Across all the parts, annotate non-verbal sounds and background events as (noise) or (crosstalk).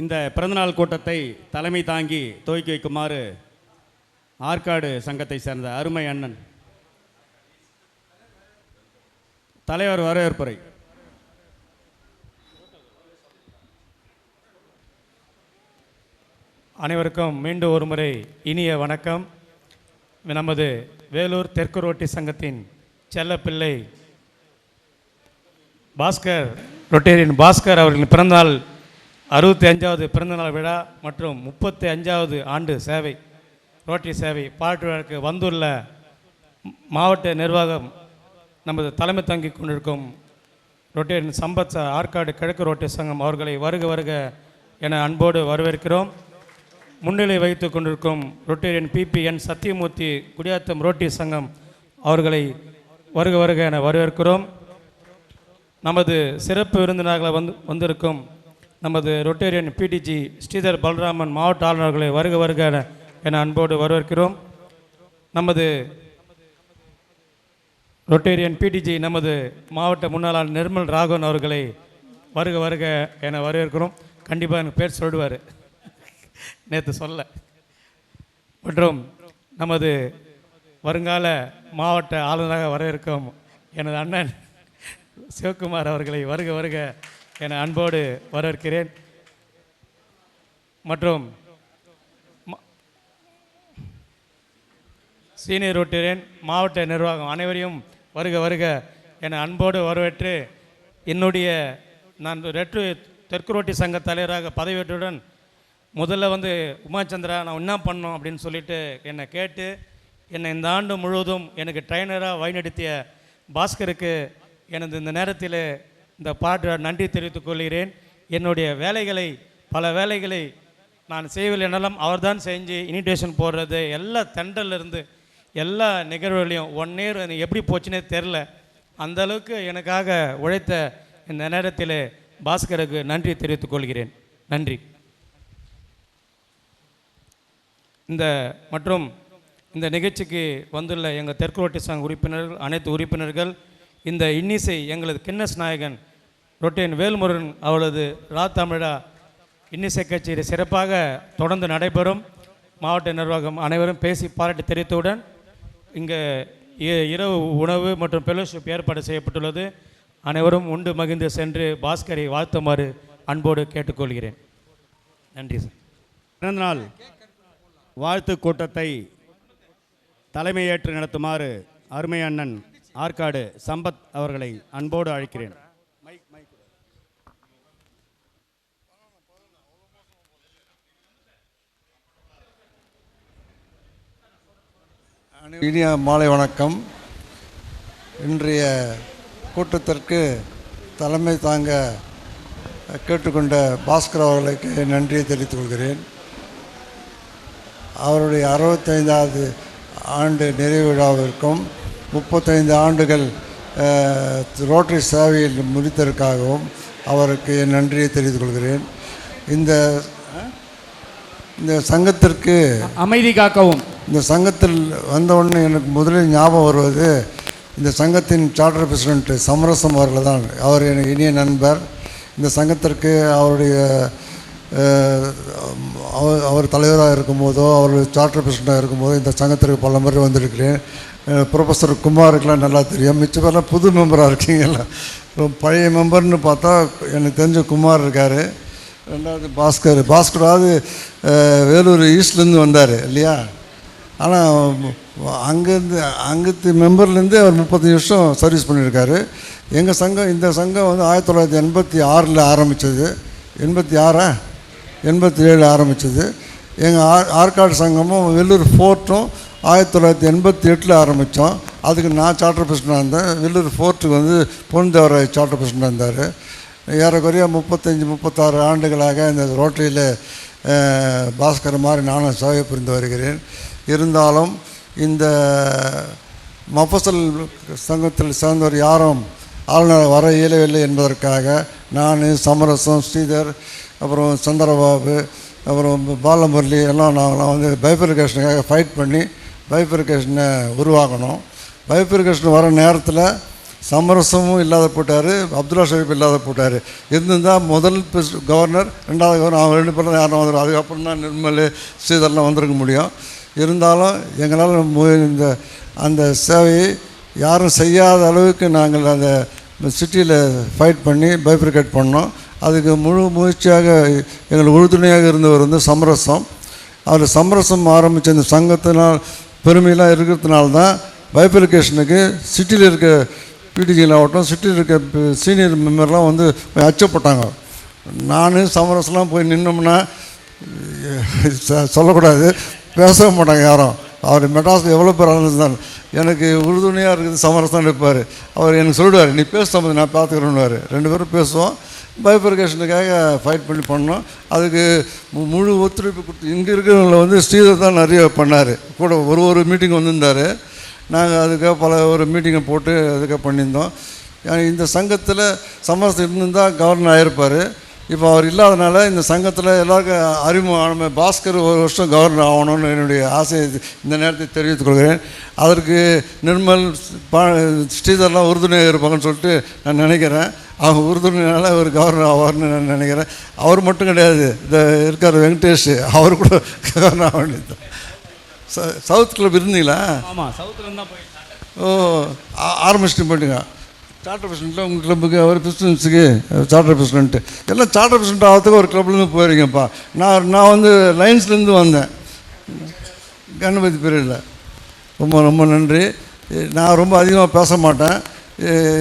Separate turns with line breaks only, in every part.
இந்த பிறந்தநாள் கூட்டத்தை தலைமை தாங்கி துவக்கி வைக்குமாறு ஆற்காடு சங்கத்தை சேர்ந்த அருமை அண்ணன் தலைவர் வரவேற்புரை.
அனைவருக்கும் மீண்டும் ஒரு முறை இனிய வணக்கம். நமது வேலூர் தெற்கு ரோட்டி சங்கத்தின் செல்லப்பிள்ளை பாஸ்கர் ரொட்டேரியன் பாஸ்கர் அவர்களின் பிறந்தநாள் அறுபத்தி அஞ்சாவது பிறந்தநாள் விழா மற்றும் முப்பத்தி அஞ்சாவது ஆண்டு சேவை ரோட்டரி சேவை பாட்டு விழாக்கு வந்துள்ள மாவட்ட நிர்வாகம் நமது தலைமை தங்கி கொண்டிருக்கும் ரொட்டேரியன் சம்பத் ஆற்காடு கிழக்கு ரோட்டரி சங்கம் அவர்களை வருக வருக என அன்போடு வரவேற்கிறோம். முன்னிலை வைத்து கொண்டிருக்கும் Rotarian BPN Sathyamoorthy Gudiyatham Rotary சங்கம் அவர்களை வருக வருக என வரவேற்கிறோம். நமது சிறப்பு விருந்தினர்களை வந்து வந்திருக்கும் நமது ரொட்டேரியன் பிடிஜி ஸ்ரீதர் பலராமன் மாவட்ட ஆளுநர்களை வருக வருக என- அன்போடு வரவேற்கிறோம். நமது ரொட்டேரியன் பிடிஜி நமது மாவட்ட முன்னாள் நிர்மல் ராகவன் அவர்களை வருக வருக என வரவேற்கிறோம். கண்டிப்பாக எனக்கு பேர் சொல்லுவார். நேற்று சொல்ல. மற்றும் நமது வருங்கால மாவட்ட ஆளுநராக வரவேற்கும் எனது அண்ணன் சிவகுமார் அவர்களை வருக வருக என அன்போடு வரவேற்கிறேன். மற்றும் சீனியர் ரொட்டேரியன் மாவட்ட நிர்வாகம் அனைவரையும் வருக வருக என அன்போடு வரவேற்று என்னுடைய நான் ரெட்டு தெற்கு ரோட்டி சங்க தலைவராக பதவியேற்றுடன் முதல்ல வந்து உமாச்சந்திரா நான் என்ன பண்ணோம் அப்படின்னு சொல்லிட்டு என்னை கேட்டு என்னை இந்த ஆண்டு முழுவதும் எனக்கு ட்ரைனராக வழிநடத்திய பாஸ்கருக்கு எனது இந்த நேரத்தில் இந்த பாட்டு நன்றி தெரிவித்துக் கொள்கிறேன். என்னுடைய வேலைகளை பல வேலைகளை நான் செய்யவில்லை என்றாலும் அவர்தான் செஞ்சு இனிடேஷன் போடுறது எல்லா தெண்டல்ல இருந்து எல்லா நிகழ்வுகளையும் ஒன் இயர் எப்படி போச்சுன்னே தெரில அந்த அளவுக்கு எனக்காக உழைத்த இந்த நேரத்தில் பாஸ்கருக்கு நன்றி தெரிவித்துக் கொள்கிறேன். நன்றி. இந்த மற்றும் இந்த நிகழ்ச்சிக்கு வந்துள்ள எங்கள் தெற்கு ரோட்டி சங்க உறுப்பினர்கள் அனைத்து உறுப்பினர்கள் இந்த இன்னிசை எங்களது கின்னஸ் நாயகன் ரொட்டேன் வேல்முருகன் அவளது ரா தமிழா இன்னிசை கச்சேரி சிறப்பாக தொடர்ந்து நடைபெறும். மாவட்ட நிர்வாகம் அனைவரும் பேசி பாராட்டு தெரிவித்தவுடன் இங்கே இ- இரவு உணவு மற்றும் ஃபெலோஷிப் ஏற்பாடு செய்யப்பட்டுள்ளது. அனைவரும் உண்டு மகிழ்ந்து சென்று பாஸ்கரை வாழ்த்துமாறு அன்போடு கேட்டுக்கொள்கிறேன். நன்றி சார்.
பிறந்தநாள் வாழ்த்து கூட்டத்தை தலைமையேற்று நடத்துமாறு அருமை அண்ணன் ஆற்காடு சம்பத் அவர்களை அன்போடு அழைக்கிறேன்.
இனிய மாலை வணக்கம். இன்றைய கூட்டத்திற்கு தலைமை தாங்க கேட்டுக்கொண்ட பாஸ்கர் அவர்களுக்கு நன்றியை தெரிவித்துக் கொள்கிறேன். அவருடைய அறுபத்தைந்தாவது ஆண்டு நிறைவு விழாவிற்கும் முப்பத்தைந்து ஆண்டுகள் ரோட்டரி சேவையில் முடித்ததற்காகவும் அவருக்கு என் நன்றியை தெரிவித்துக் கொள்கிறேன். இந்த இந்த சங்கத்திற்கு
அமைதி காக்கவும்.
இந்த சங்கத்தில் வந்தவுடனே எனக்கு முதலில் ஞாபகம் வருவது இந்த சங்கத்தின் சார்ட்டர் பிரசிடென்ட் சமரசம் அவர்கள் தான். அவர் எனக்கு இனிய நண்பர். இந்த சங்கத்திற்கு அவருடைய அவர் தலைவராக இருக்கும்போதோ அவர் சார்ட்டர் பிரசிடெண்ட்டாக இருக்கும்போதோ இந்த சங்கத்திற்கு பல முறை வந்திருக்கிறேன். ப்ரொஃபஸர் குமாருக்கெலாம் நல்லா தெரியும். மிச்ச புது மெம்பராக இருக்கீங்களா பழைய மெம்பர்னு பார்த்தா எனக்கு தெரிஞ்ச குமார் இருக்கார். ரெண்டாவது பாஸ்கர். பாஸ்கராவது வேலூர் ஈஸ்ட்லேருந்து வந்தார் இல்லையா? ஆனால் அங்கேருந்து அங்கத்து மெம்பர்லேருந்து அவர் முப்பத்தஞ்சு வருஷம் சர்வீஸ் பண்ணியிருக்காரு. எங்கள் சங்கம் இந்த சங்கம் வந்து ஆயிரத்தி தொள்ளாயிரத்தி எண்பத்தி ஆறில் ஆரம்பித்தது எண்பத்தி ஆறா? எண்பத்தி ஏழு ஆரம்பித்தது எங்கள் ஆர் ஆற்காடு சங்கமும் வெள்ளூர் ஃபோர்ட்டும் ஆயிரத்தி தொள்ளாயிரத்தி எண்பத்தி எட்டில் ஆரம்பித்தோம் அதுக்கு நான் சார்ட்டர் பிரசிடண்டாக இருந்தேன். வெள்ளூர் ஃபோர்ட்டுக்கு வந்து பொன்தேவராய் சார்ட்டர் பிரசிடண்டாக இருந்தார். ஏறக்குறைய முப்பத்தஞ்சு முப்பத்தாறு ஆண்டுகளாக இந்த ரோட்டரியில் பாஸ்கர் மாதிரி நானும் சேவை புரிந்து வருகிறேன். இருந்தாலும் இந்த மஃபசல் சங்கத்தில் சேர்ந்தவர் யாரும் ஆளுநர் வர இயலவில்லை என்பதற்காக நான் சமரசம் ஸ்ரீதர் அப்புறம் சந்திரபாபு அப்புறம் பாலமுரளி எல்லாம் நாங்களாம் வந்து பைபிரிகேஷனுக்காக ஃபைட் பண்ணி பைப்ரிகேஷனை உருவாக்கணும் பைப்ரிகேஷன் வர நேரத்தில் சமரசமும் இல்லாத போட்டார் அப்துல்லா ஷரீப் இல்லாத போட்டார். இருந்திருந்தால் முதல் கவர்னர் ரெண்டாவது கவர்னர் அவங்க ரெண்டு பேரும் யாரும் வந்துடும் அதுக்கப்புறம் தான் நிர்மல் ஸ்ரீதரெலாம் வந்திருக்க முடியும். இருந்தாலும் எங்களால் மு- இந்த அந்த சேவையை யாரும் செய்யாத அளவுக்கு நாங்கள் அந்த சிட்டியில் ஃபைட் பண்ணி பைப்ரிகேட் பண்ணோம். அதுக்கு முழு முயற்சியாக எங்களுக்கு உறுதுணையாக இருந்தவர் வந்து சமரசம். அவர் சமரசம் ஆரம்பித்த இந்த சங்கத்தினால் பெருமையெல்லாம் இருக்கிறதுனால தான் பைபிளிகேஷனுக்கு சிட்டியில் இருக்க பிடிஜியில் ஆகட்டும் சிட்டியில் இருக்க சீனியர் மெம்பர்லாம் வந்து அச்சப்பட்டாங்க. நான் சமரசெலாம் போய் நின்னோம்னா சொல்லக்கூடாது. பேசவே மாட்டாங்க யாரும். அவர் மெட்ராஸில் எவ்வளோ பேர் இருந்தாலும் எனக்கு உறுதுணையாக இருக்குது சமரசம் இருப்பார். அவர் எனக்கு சொல்லிடுவார் நீ பேச நான் பார்த்துக்கிறேன்னுவார். ரெண்டு பேரும் பேசுவோம். பைபர்கேஷனுக்காக ஃபைட் பண்ணி பண்ணோம். அதுக்கு மு- முழு ஒத்துழைப்பு கொடுத்து இங்கே இருக்கிறவங்கள வந்து ஸ்ரீதர் தான் நிறைய பண்ணார். கூட ஒரு ஒரு மீட்டிங் வந்திருந்தார். நாங்கள் அதுக்காக பல ஒரு மீட்டிங்கை போட்டு அதுக்காக பண்ணியிருந்தோம். இந்த சங்கத்தில் சமரசம் இருந்திருந்தால் கவர்னர் ஆகிருப்பார் இப்போ அவர் இல்லாதனால இந்த சங்கத்தில் எல்லாருக்கும் அறிமுகம் பாஸ்கர் ஒரு வருஷம் கவர்னர் ஆகணும்னு என்னுடைய ஆசையை இந்த நேரத்தை தெரிவித்துக் கொள்கிறேன். அதற்கு நிர்மல் பா ஸ்ரீதர்லாம் உறுதுணையாக இருப்பாங்கன்னு சொல்லிட்டு நான் நினைக்கிறேன். அவங்க உறுதுணையால் ஒரு கவர்னர் ஆவார்னு நான் நினைக்கிறேன். அவர் மட்டும் கிடையாது இந்த இருக்கார் வெங்கடேஷ் அவர் கூட கவர்னர் ஆக வேண்டியது. சவுத் கிளப் இருந்தீங்களா?
ஆமாம் சவுத்துலேருந்து தான் போய்
ஓ ஆரம்பிச்சுட்டு போயிட்டுங்க. சார்ட்டர் பிரசிடெண்ட்டில் உங்கள் கிளப்புக்கு அவர் பிரசிடென்ஸுக்கு சார்ட்டர் பிரசிடென்ட்டு எல்லாம் சார்ட்டர் பிரசிடென்ட் ஆகிறதுக்கு ஒரு கிளப்லேருந்து போயிருக்கேன்ப்பா நான் நான் வந்து லைன்ஸ்லேருந்து வந்தேன். கணபதி பீரியடில் ரொம்ப ரொம்ப நன்றி. நான் ரொம்ப அதிகமாக பேச மாட்டேன்.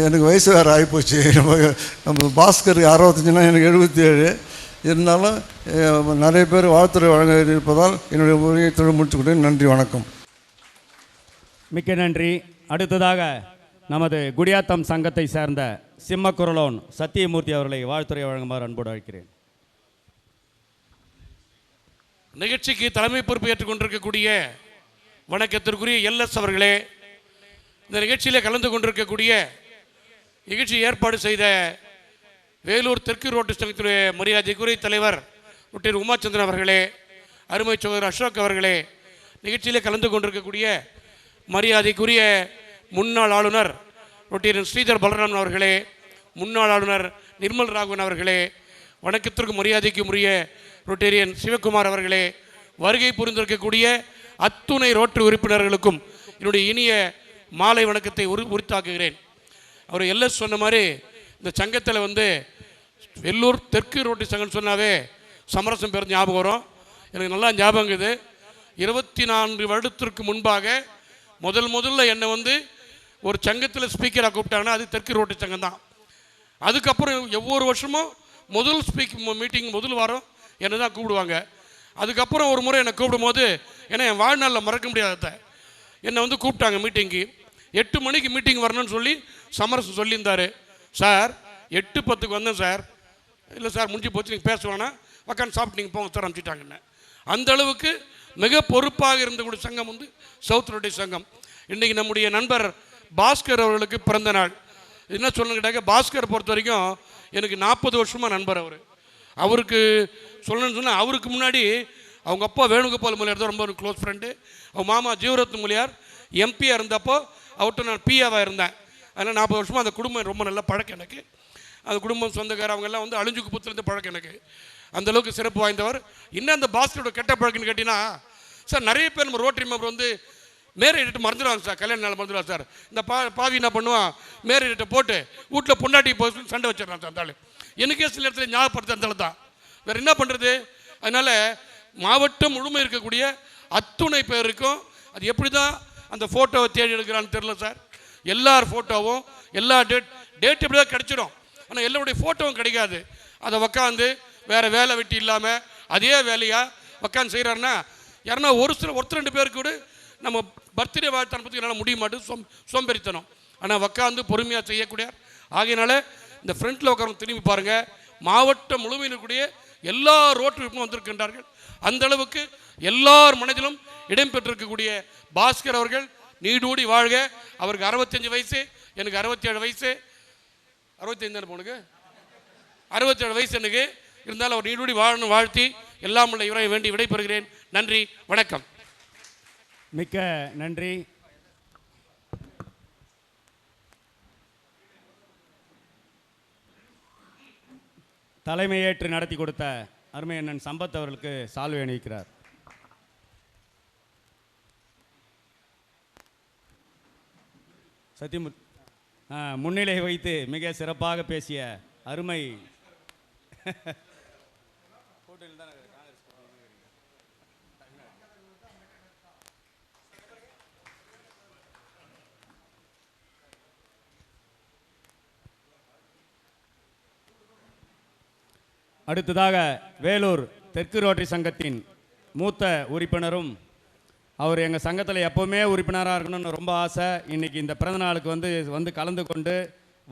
எனக்கு வயசு வேறு ஆகிப்போச்சு (laughs) நம்ம நம்ம பாஸ்கருக்கு அறுபத்தஞ்சுனா எனக்கு எழுபத்தி ஏழு இருந்தாலும் நிறைய பேர் வாழ்த்துறை வழங்க இருப்பதால் என்னுடைய உரையை தொழில் முடிச்சுக்கிட்டேன் நன்றி வணக்கம்.
மிக்க நன்றி. அடுத்ததாக நமது குடியாத்தம் சங்கத்தை சேர்ந்த சிம்மக்குரலோன் சத்தியமூர்த்தி அவர்களை வாழ்த்துறை வழங்குமாறு அன்போடு அழைக்கிறேன்.
நிகழ்ச்சிக்கு தலைமை பொறுப்பு ஏற்றுக்கொண்டிருக்கக்கூடிய வணக்கத்திற்குரிய எல்எஸ் அவர்களே இந்த நிகழ்ச்சியில் கலந்து கொண்டிருக்கக்கூடிய நிகழ்ச்சி ஏற்பாடு செய்த வேலூர் தெற்கு ரோட்டு சங்கத்துடைய மரியாதைக்குரிய தலைவர் டாக்டர் உமாச்சந்திரன் அவர்களே அருமை சோதர் அசோக் அவர்களே நிகழ்ச்சியில் கலந்து கொண்டிருக்கக்கூடிய மரியாதைக்குரிய முன்னாள் ஆளுநர் ரொட்டீரன் ஸ்ரீதர் பலராமன் அவர்களே முன்னாள் ஆளுநர் நிர்மல் ராகவன் அவர்களே வணக்கத்திற்கும் மரியாதைக்கும் உரிய ரொட்டேரியன் சிவகுமார் அவர்களே வருகை புரிந்திருக்கக்கூடிய அத்துணை ரோட்டரி உறுப்பினர்களுக்கும் என்னுடைய இனிய மாலை வணக்கத்தை உரு உரித்தாக்குகிறேன். அவர் எல்லாம் சொன்ன மாதிரி இந்த சங்கத்தில் வந்து வெள்ளூர் தெற்கு ரோட்டு சங்கம் சொன்னாவே சமரசம் பேர் ஞாபகம் வரும். எனக்கு நல்லா ஞாபகம் இருக்குது. இருபத்தி நான்கு வருடத்திற்கு முன்பாக முதல் முதல்ல என்னை வந்து ஒரு சங்கத்தில் ஸ்பீக்கராக கூப்பிட்டாங்கன்னா அது தெற்கு ரோட்டு சங்கம் தான். அதுக்கப்புறம் ஒவ்வொரு வருஷமும் முதல் ஸ்பீக் மீட்டிங் முதல் வாரம் என்னை தான் கூப்பிடுவாங்க. அதுக்கப்புறம் ஒரு முறை என்னை கூப்பிடும்போது ஏன்னா என் வாழ்நாளில் மறக்க முடியாத என்னை வந்து கூப்பிட்டாங்க மீட்டிங்க்கு எட்டு மணிக்கு மீட்டிங் வரணும்னு சொல்லி சமரசம் சொல்லியிருந்தார். சார் எட்டு பத்துக்கு வந்தேன் சார். இல்லை சார் முடிஞ்சு போச்சு நீங்கள் பேசுவேன்னா உக்காந்து சாப்பிட்டு நீங்கள் போக சார் அனுப்பிச்சிட்டாங்கன்னு அந்த அளவுக்கு மிக பொறுப்பாக இருந்தக்கூடிய சங்கம் வந்து சவுத் ரோட்டை சங்கம். இன்றைக்கி நம்முடைய நண்பர் பாஸ்கர் அவர்களுக்கு பிறந்த நாள். என்ன சொல்லணும் கேட்டாக்க பாஸ்கர் பொறுத்த வரைக்கும் எனக்கு நாற்பது வருஷமாக நண்பர் அவர். அவருக்கு சொல்லணும்னு சொன்னால் அவருக்கு முன்னாடி அவங்க அப்பா வேணுகோபால் மொழியார் தான் ரொம்ப க்ளோஸ் ஃப்ரெண்டு அவங்க மாமா ஜீவரத்ன மொழியார் எம்பியாக இருந்தப்போ அவர்கிட்ட நான் பிஏவாக இருந்தேன். அதனால் நாற்பது வருஷமாக அந்த குடும்பம் ரொம்ப நல்ல பழக்கம் எனக்கு. அந்த குடும்பம் சொந்தக்கார அவங்கெல்லாம் வந்து அழிஞ்சுக்கு புத்துலேருந்து பழக்கம் எனக்கு. அந்த அளவுக்கு சிறப்பு வாய்ந்தவர். இன்னும் அந்த பாஸ்கரோட கெட்ட பழக்கம்னு கேட்டிங்கன்னா சார் நிறைய பேர் நம்ம ரோட்டரி மெம்பர் வந்து மேரேட்டு மறந்துடுவாங்க சார் கல்யாண நாள் மறந்துடுவாங்க சார். இந்த பா பாவி என்ன பண்ணுவான்? மேரேட்டை போட்டு வீட்டில் பொண்டாட்டி போய் சண்டை வச்சிடறான் சார் அந்த எனக்கே சில இடத்துல ஞாபகப்படுத்த அந்த தான் வேறு என்ன பண்ணுறது அதனால் மாவட்டம் முழுமை இருக்கக்கூடிய அத்துணை பேருக்கும் அது எப்படி தான் அந்த ஃபோட்டோவை தேடி எடுக்கிறான்னு தெரில சார். எல்லார் ஃபோட்டோவும் எல்லா டேட் டேட் எப்படி தான் கிடச்சிடும். ஆனால் எல்லோருடைய ஃபோட்டோவும் கிடைக்காது. அதை உக்காந்து வேறு வேலை வெட்டி இல்லாமல் அதே வேலையாக உக்காந்து செய்கிறாருன்னா யாருன்னா ஒரு சில ஒருத்தர் ரெண்டு பேருக்கு கூட நம்ம பர்த்டே வாழ்த்து பற்றி என்னால் முடிய மாட்டேது சோம் சோம்பேறித்தனம். ஆனால் உக்காந்து பொறுமையாக செய்யக்கூடிய ஆகையினால இந்த ஃப்ரண்ட்டில் உட்காரங்க திரும்பி பாருங்கள் மாவட்டம் முழுமையில் இருக்கக்கூடிய எல்லா ரோட்டு வந்திருக்கின்றார்கள். அந்த அளவுக்கு எல்லார் மனதிலும் இடம்பெற்றிருக்கக்கூடிய பாஸ்கர் அவர்கள் நீடூடி வாழ்க. அவருக்கு அறுபத்தஞ்சு வயசு எனக்கு அறுபத்தேழு வயசு. அறுபத்தஞ்சு தானே போனுக்கு அறுபத்தேழு வயசு எனக்கு. இருந்தாலும் அவர் நீடூடி வாழணும் வாழ்த்தி எல்லாம் உள்ள இவரை வேண்டி விடைபெறுகிறேன். நன்றி வணக்கம்.
மிக்க நன்றி. தலைமையேற்று நடத்தி கொடுத்த அருமை அண்ணன் சம்பத் அவர்களுக்கு சால்வை அணிவிக்கிறார். சத்தியமு முன்னிலை வைத்து மிக சிறப்பாக பேசிய அருமை (laughs) கூட்டில் தான் அடுத்ததாக வேலூர் தெற்கு ரோட்டரி சங்கத்தின் மூத்த உறுப்பினரும். அவர் எங்கள் சங்கத்தில் எப்போவுமே உறுப்பினராக இருக்கணும்னு ரொம்ப ஆசை. இன்றைக்கி இந்த பிறந்த நாளுக்கு வந்து வந்து கலந்து கொண்டு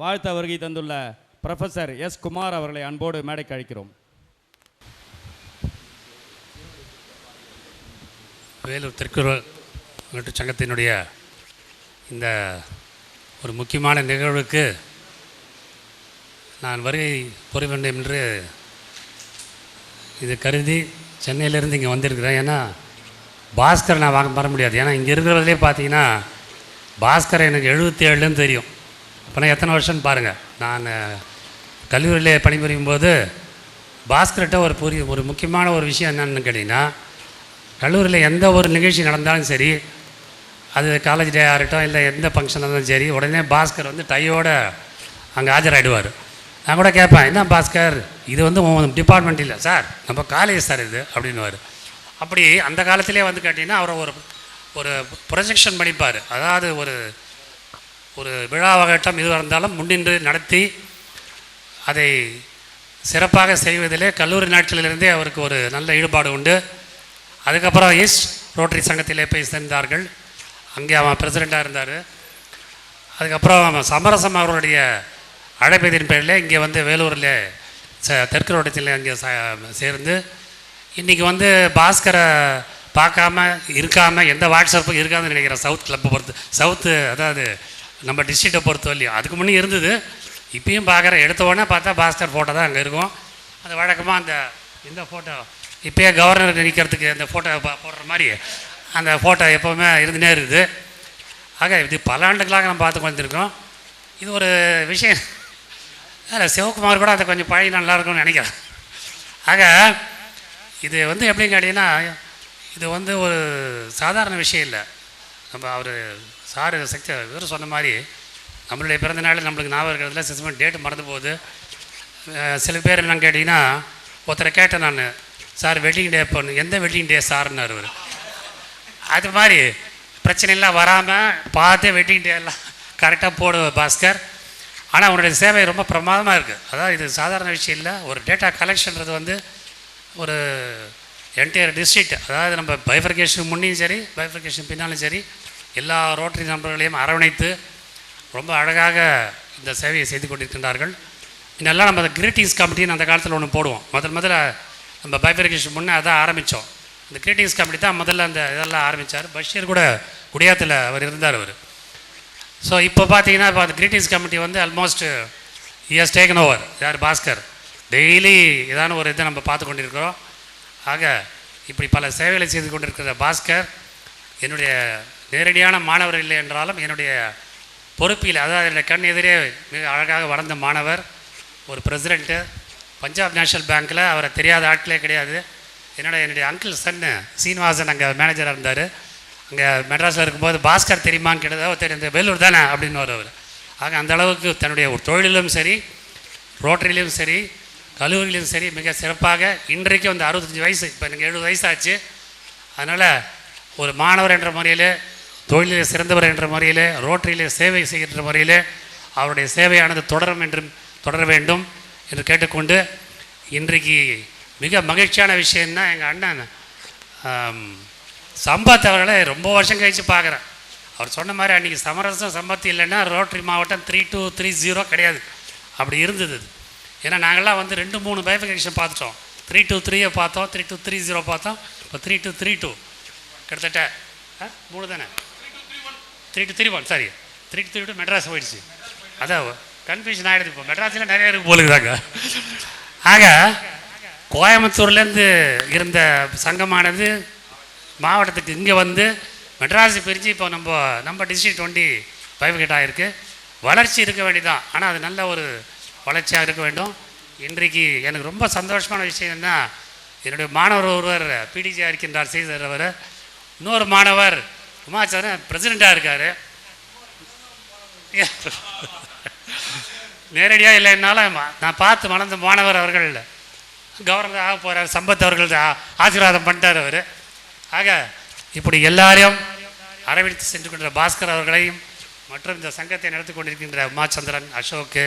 வாழ்த்த வருகை தந்துள்ள ப்ரொஃபஸர் எஸ் குமார் அவர்களை அன்போடு மேடைக்கு அழைக்கிறோம்.
வேலூர் தெற்கு வீட்டு சங்கத்தினுடைய இந்த ஒரு முக்கியமான நிகழ்வுக்கு நான் வருகை புரிய வேண்டும் என்று இது கருதி சென்னையிலேருந்து இங்கே வந்திருக்கிறேன். ஏன்னா பாஸ்கர் நான் வாங்க வர முடியாது. ஏன்னா இங்கே இருக்கிறதுலே பார்த்தீங்கன்னா பாஸ்கர் எனக்கு எழுபத்தி தெரியும். அப்போனா எத்தனை வருஷம்னு பாருங்கள் நான் கல்லூரியில் பணிபுரியும் போது பாஸ்கர்கிட்ட ஒரு புரிய ஒரு முக்கியமான ஒரு விஷயம் என்னென்னு கேட்டிங்கன்னா கல்லூரியில் எந்த ஒரு நிகழ்ச்சி நடந்தாலும் சரி அது காலேஜ் டே ஆகட்டும் இல்லை எந்த ஃபங்க்ஷன் இருந்தாலும் சரி உடனே பாஸ்கர் வந்து டையோடு அங்கே ஆஜராகிடுவார் நான் கூட கேட்பேன் என்ன பாஸ்கர் இது வந்து உன் டிபார்ட்மெண்ட் இல்லை சார் நம்ம காலேஜ் சார் இது அப்படின்னுவார். அப்படி அந்த காலத்திலே வந்து கேட்டிங்கன்னா அவரை ஒரு ஒரு ப்ரொஜெக்ஷன் பண்ணிப்பார். அதாவது ஒரு ஒரு விழாவகட்டம் எதுவாக இருந்தாலும் முன்னின்று நடத்தி அதை சிறப்பாக செய்வதிலே கல்லூரி நாட்களிலிருந்தே அவருக்கு ஒரு நல்ல ஈடுபாடு உண்டு. அதுக்கப்புறம் ஈஸ்ட் ரோட்டரி சங்கத்திலே போய் சேர்ந்தார்கள். அங்கே அவன் பிரசிடெண்ட்டாக இருந்தார். அதுக்கப்புறம் அவன் சமரசம் அவர்களுடைய அழைப்பதின் பேரில் இங்கே வந்து வேலூரில் ச தெற்கு ரோட்டத்தில் அங்கே ச சேர்ந்து இன்றைக்கி வந்து பாஸ்கரை பார்க்காம இருக்காமல் எந்த வாட்ஸ்அப்பும் இருக்காதுன்னு நினைக்கிறேன் சவுத் கிளப்பை பொறுத்து சவுத்து அதாவது நம்ம டிஸ்ட்ரிக்டை பொறுத்தவரையும் அதுக்கு முன்னே இருந்தது. இப்பயும் பார்க்குறேன். எடுத்த உடனே பார்த்தா பாஸ்கர் ஃபோட்டோ தான் அங்கே இருக்கும். அது வழக்கமாக அந்த இந்த ஃபோட்டோ இப்போயே கவர்னர் நிற்கிறதுக்கு அந்த ஃபோட்டோ போடுற மாதிரி அந்த ஃபோட்டோ எப்போவுமே இருந்துனே இருக்குது. ஆக இது பல ஆண்டுகளாக நம்ம பார்த்து கொண்டிருக்கோம் இது ஒரு விஷயம். அதில் சிவகுமார் கூட அதை கொஞ்சம் பழகி நல்லா இருக்கும்னு நினைக்கிறேன். ஆக இது வந்து எப்படின்னு கேட்டிங்கன்னா இது வந்து ஒரு சாதாரண விஷயம் இல்லை. நம்ம அவர் சாரு சக்தி இவர் சொன்ன மாதிரி நம்மளுடைய பிறந்த நாள் நம்மளுக்கு ஞாபகம் இருக்கிறதுல சிஸ்டம் டேட்டு மறந்து போகுது. சில பேர் என்னன்னு கேட்டிங்கன்னா ஒருத்தரை கேட்டேன் நான் சார் வெட்டிங் டே பண்ணு எந்த வெட்டிங் டே சார்னார் அவர் அது மாதிரி பிரச்சனைலாம் வராமல் பார்த்து வெட்டிங் டே எல்லாம் கரெக்டாக போடு பாஸ்கர். ஆனால் அவனுடைய சேவை ரொம்ப பிரமாதமாக இருக்குது அதாவது இது சாதாரண விஷயம் இல்லை. ஒரு டேட்டா கலெக்ஷன்றது வந்து ஒரு என்டையர் டிஸ்ட்ரிக்ட் அதாவது நம்ம பைஃபர்கேஷன் முன்னையும் சரி பைஃபர்கேஷன் பின்னாலும் சரி எல்லா ரோட்டரி நண்பர்களையும் அரவணைத்து ரொம்ப அழகாக இந்த சேவையை செய்து கொண்டிருக்கின்றார்கள். இதெல்லாம் நம்ம கிரீட்டிங்ஸ் கமிட்டின்னு அந்த காலத்தில் ஒன்று போடுவோம். முதல் முதல்ல நம்ம பைஃபர்கேஷன் முன்னே அதான் ஆரம்பித்தோம் இந்த கிரீட்டிங்ஸ் கமிட்டி தான் முதல்ல அந்த இதெல்லாம் ஆரம்பித்தார் பஷீர் கூட குடியாத்தில் அவர் இருந்தார் அவர். ஸோ இப்போ பார்த்தீங்கன்னா இப்போ அந்த கிரீட்டிங்ஸ் கமிட்டி வந்து ஆல்மோஸ்ட் இயர்ஸ் டேக்கன் ஓவர் யார்? பாஸ்கர். டெய்லி இதான ஒரு இதை நம்ம பார்த்து கொண்டிருக்கிறோம். ஆக இப்படி பல சேவைகளை செய்து கொண்டிருக்கிற பாஸ்கர் என்னுடைய நேரடியான மாணவர் இல்லை என்றாலும் என்னுடைய பொறுப்பில் அதாவது என்னுடைய கண் எதிரே மிக அழகாக வளர்ந்த மாணவர் ஒரு பிரசிடெண்ட்டு பஞ்சாப் நேஷனல் பேங்க்கில் அவரை தெரியாத ஆட்களே கிடையாது. என்னோட என்னுடைய அங்கிள் சன்னு சீனிவாசன் அங்கே மேனேஜராக இருந்தார். இங்கே மெட்ராஸில் இருக்கும்போது பாஸ்கர் தெரியுமான்னு கேட்டதோ தெரியும் இந்த வேலூர் தானே? அப்படின்னு அவர். ஆக அந்த அளவுக்கு தன்னுடைய ஒரு தொழிலிலும் சரி ரோட்டரியிலும் சரி கல்லூரியிலும் சரி மிக சிறப்பாக இன்றைக்கு வந்து அறுபத்தஞ்சி வயசு இப்போ எனக்கு எழுபது வயசாச்சு. அதனால் ஒரு மாணவர் என்ற முறையில் தொழிலில் சிறந்தவர் என்ற முறையில் ரோட்டரியிலே சேவை செய்கின்ற முறையில் அவருடைய சேவையானது தொடரும் என்றும் தொடர வேண்டும் என்று கேட்டுக்கொண்டு இன்றைக்கு மிக மகிழ்ச்சியான விஷயம்னா எங்கள் அண்ணன் சம்பத் அவர்களை ரொம்ப வருஷம் கழித்து பார்க்குறேன். அவர் சொன்ன மாதிரி அன்றைக்கி சமரசம் சம்பத்து இல்லைன்னா ரோட்டரி மாவட்டம் த்ரீ டூ த்ரீ ஜீரோ கிடையாது. அப்படி இருந்தது அது. ஏன்னா நாங்கள்லாம் வந்து ரெண்டு மூணு பைஃபிகேஷன் பார்த்துட்டோம். த்ரீ டூ த்ரீயை பார்த்தோம் த்ரீ டூ த்ரீ ஜீரோ பார்த்தோம். இப்போ த்ரீ டூ த்ரீ டூ கிட்டத்தட்ட ஆ, மூணு தானே? Three two three one sorry three two three two Madras போயிடுச்சு. அதான் கன்ஃபியூஷன் ஆகிடுது இப்போ. மெட்ராஸில் நிறைய இருக்கு போலுக்குதாங்க ஆக கோயம்புத்தூர்லேருந்து இருந்த சங்கமானது மாவட்டத்துக்கு இங்கே வந்து மெட்ராஸை பிரிஞ்சு இப்போ நம்ம நம்ம டிஸ்ட்ரிக்ட் டுவெண்ட்டி ஃபைவ் கிட்ட ஆகிருக்கு வளர்ச்சி இருக்க வேண்டியதான் ஆனால் அது நல்ல ஒரு வளர்ச்சியாக இருக்க வேண்டும். இன்றைக்கு எனக்கு ரொம்ப சந்தோஷமான விஷயம் என்ன என்னுடைய மாணவர் ஒருவர் பிடிஜியாக இருக்கின்றார் செய்தார் அவர். இன்னொரு மாணவர் உமாச்சாரன் பிரசிடெண்ட்டாக இருக்கார். நேரடியாக இல்லைன்னாலும் நான் பார்த்து மணந்த மாணவர் அவர்கள் கவர்னர் ஆக போகிறார் சம்பத் அவர்கள் ஆசீர்வாதம் பண்ணிட்டார் அவர். ஆக இப்படி எல்லாரையும் அரவணைத்து சென்று கொண்ட பாஸ்கர் அவர்களையும் மற்றும் இந்த சங்கத்தை நடத்தி கொண்டிருக்கின்ற உமாச்சந்திரன் அசோக்கு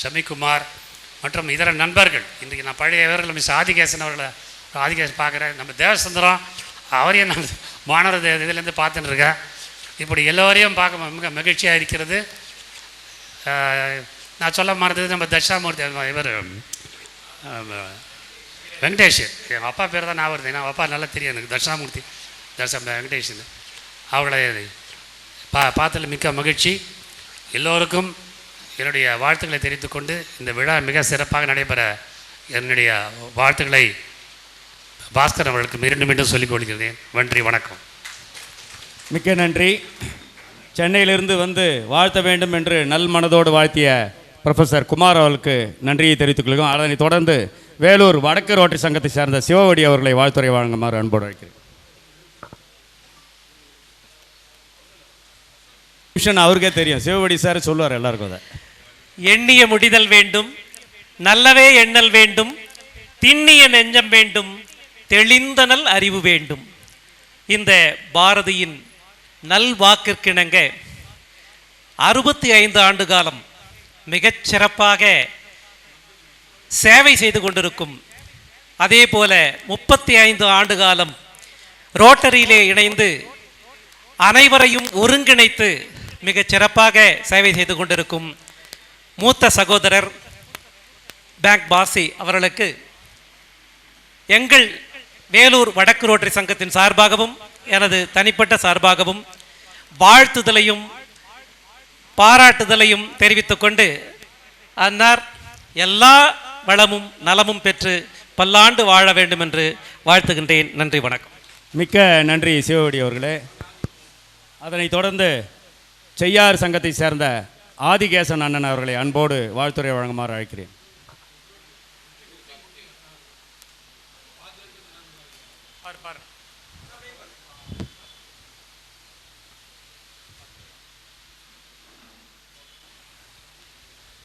ஷமிகுமார் மற்றும் இதர நண்பர்கள். இன்றைக்கு நான் பழைய இவர்கள் மிஸ் ஆதிகேசன் அவர்களை ஆதிகேசன் பார்க்குறேன். நம்ம தேவசுந்தரம் அவரையும் நான் மாணவர் இதுலேருந்து பார்த்துட்டு இருக்கேன். இப்படி எல்லோரையும் பார்க்க மிக மகிழ்ச்சியாக இருக்கிறது. நான் சொல்ல மறந்தது நம்ம தட்சாமூர்த்தி இவர் வெங்கடேஷன் எங்கள் அப்பா பேர் தான் நான் வருது ஏன்னா அப்பா நல்லா தெரியும் எனக்கு. தட்சாமூர்த்தி தட்சா வெங்கடேஷன் அவர்களை பா பார்த்ததில் மிக்க மகிழ்ச்சி. எல்லோருக்கும் என்னுடைய வாழ்த்துக்களை தெரிவித்துக்கொண்டு இந்த விழா மிக சிறப்பாக நடைபெற என்னுடைய வாழ்த்துக்களை பாஸ்கர் அவர்களுக்கு மீண்டும் மீண்டும் சொல்லிக் கொள்கிறேன். நன்றி வணக்கம்.
மிக்க நன்றி. சென்னையிலிருந்து வந்து வாழ்த்த வேண்டும் என்று நல் மனதோடு வாழ்த்திய ப்ரொஃபஸர் குமார் அவர்களுக்கு நன்றியை தெரிவித்துக் கொள்கிறோம். அதனை தொடர்ந்து வேலூர் வடக்கு ரோட்டரி சங்கத்தை சேர்ந்த சிவவடி அவர்களை வாழ்த்துறை வழங்குமாறு அன்போடு வைக்கிறேன் விஷன் அவருக்கே தெரியும். சிவவடி சார் சொல்லுவார் எல்லாருக்கும் அதை.
எண்ணிய முடிதல் வேண்டும் நல்லவே எண்ணல் வேண்டும் திண்ணிய நெஞ்சம் வேண்டும் தெளிந்தனல் அறிவு வேண்டும். இந்த பாரதியின் நல் வாக்கிற்கிணங்க அறுபத்தி ஐந்து ஆண்டு காலம் மிகச்சிறப்பாக சேவை செய்து கொண்டிருக்கும். அதே போல முப்பத்தி ஐந்து ஆண்டு காலம் ரோட்டரியிலே இணைந்து அனைவரையும் ஒருங்கிணைத்து மிகச் சிறப்பாக சேவை செய்து கொண்டிருக்கும் மூத்த சகோதரர் பேங்க் பாசி அவர்களுக்கு எங்கள் வேலூர் வடக்கு ரோட்டரி சங்கத்தின் சார்பாகவும் எனது தனிப்பட்ட சார்பாகவும் வாழ்த்துதலையும் பாராட்டுதலையும் தெரிவித்துக்கொண்டு அன்னார் எல்லா வளமும் நலமும் பெற்று பல்லாண்டு வாழ வேண்டும் என்று வாழ்த்துகின்றேன். நன்றி வணக்கம்.
மிக்க நன்றி சிவவடி அவர்களே. அதனைத் தொடர்ந்து செய்யார் சங்கத்தை சேர்ந்த ஆதிகேசன் அண்ணன் அவர்களை அன்போடு வாழ்த்துறை வழங்குமாறு அழைக்கிறேன்.